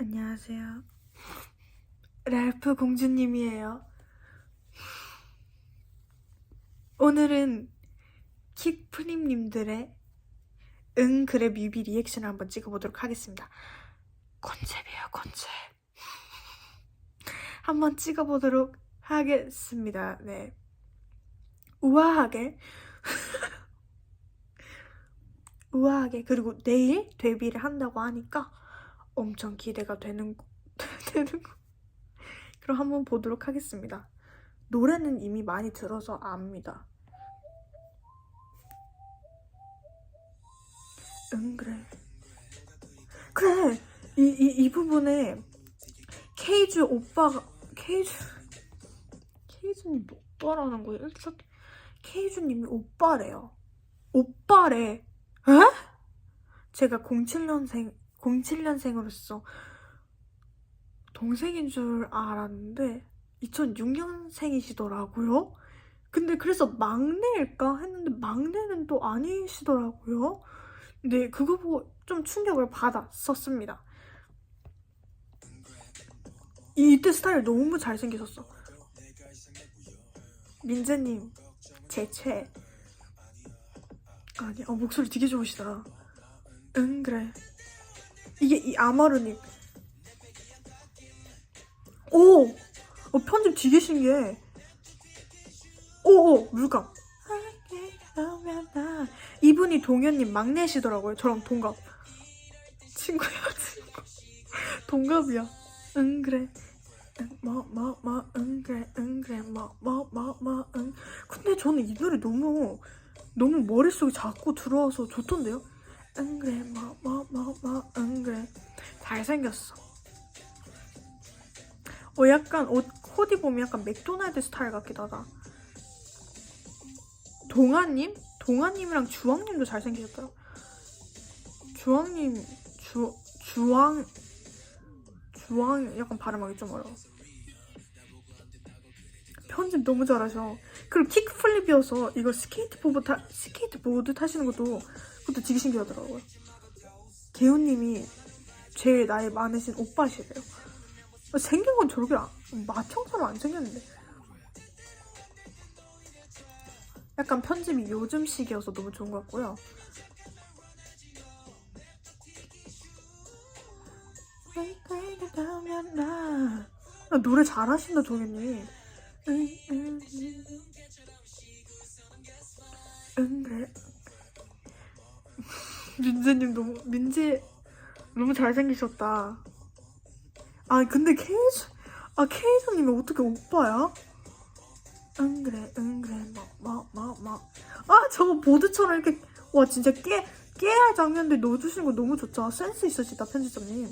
안녕하세요. 랄프 공주님이에요. 오늘은 킥프림님들의 응 그래 뮤비 리액션을 한번 찍어보도록 하겠습니다. 컨셉이에요 컨셉. 한번 찍어보도록 하겠습니다. 네. 우아하게 우아하게 그리고 내일 데뷔를 한다고 하니까 엄청 기대가 되는 거- 되는 거. 그럼 한번 보도록 하겠습니다. 노래는 이미 많이 들어서 압니다. 응 그래 그래 이 이 이 부분에 케이주 오빠가 케이주 케이주님 오빠라는 거예요. 일단 케이주님이 오빠래요. 오빠래. 에? 제가 07년생 07년생으로서 동생인 줄 알았는데 2006년생이시더라고요. 근데 그래서 막내일까 했는데 막내는 또 아니시더라고요. 근데 그거 보고 좀 충격을 받았었습니다. 이때 스타일 너무 잘생기셨어. 민재님, 제 최. 아니, 어, 목소리 되게 좋으시더라. 응, 그래. 이게 이 아마루님. 오! 어, 편집 되게 신기해. 오, 오, 물감. 이분이 동현님 막내시더라고요. 저랑 동갑. 친구야, 친구. 동갑이야. 응, 그래. 응, 뭐, 뭐, 뭐, 응, 그래, 응, 그래, 뭐, 뭐, 뭐, 뭐, 응. 근데 저는 이 노래 너무, 너무 머릿속에 자꾸 들어와서 좋던데요? 응, 그래, 뭐, 뭐, 뭐, 뭐, 응, 그래. 잘생겼어. 어, 약간 옷, 코디 보면 약간 맥도날드 스타일 같기도 하다. 동아님? 동아님이랑 주황님도 잘생기셨더라. 주황님, 주, 주황, 주황, 약간 발음하기 좀 어려워. 편집 너무 잘하셔. 그리고 킥플립이어서 이거 스케이트보드 타, 스케이트보드 타시는 것도, 그것도 되게 신기하더라고요. 개훈님이 제일 나이 많으신 오빠시래요. 생긴 건 저렇게 안- 마청처럼 안 생겼는데. 약간 편집이 요즘식이어서 너무 좋은 것 같고요. 나. 아, 노래 잘하신다 종현님. 민재님 너무 민재 너무 잘생기셨다. 아 근데 케이즈 아 케이즈님이 어떻게 오빠야? 응 그래 응 그래 뭐뭐 뭐뭐아 저거 보드처럼 이렇게 와 진짜 깨 깨알 장면들 넣어주시는 거 너무 좋죠. 센스 있으시다 편집자님.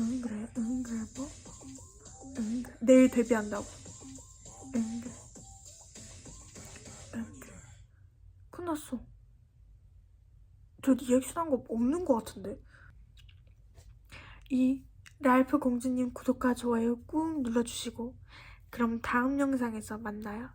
응 그래 응 그래 뭐 응 그래. 내일 데뷔한다고. 응 그래. 응 그래. 끝났어 저 리액션 한 거 없는 거 같은데 이 랄프 공주님 구독과 좋아요 꾹 눌러주시고 그럼 다음 영상에서 만나요.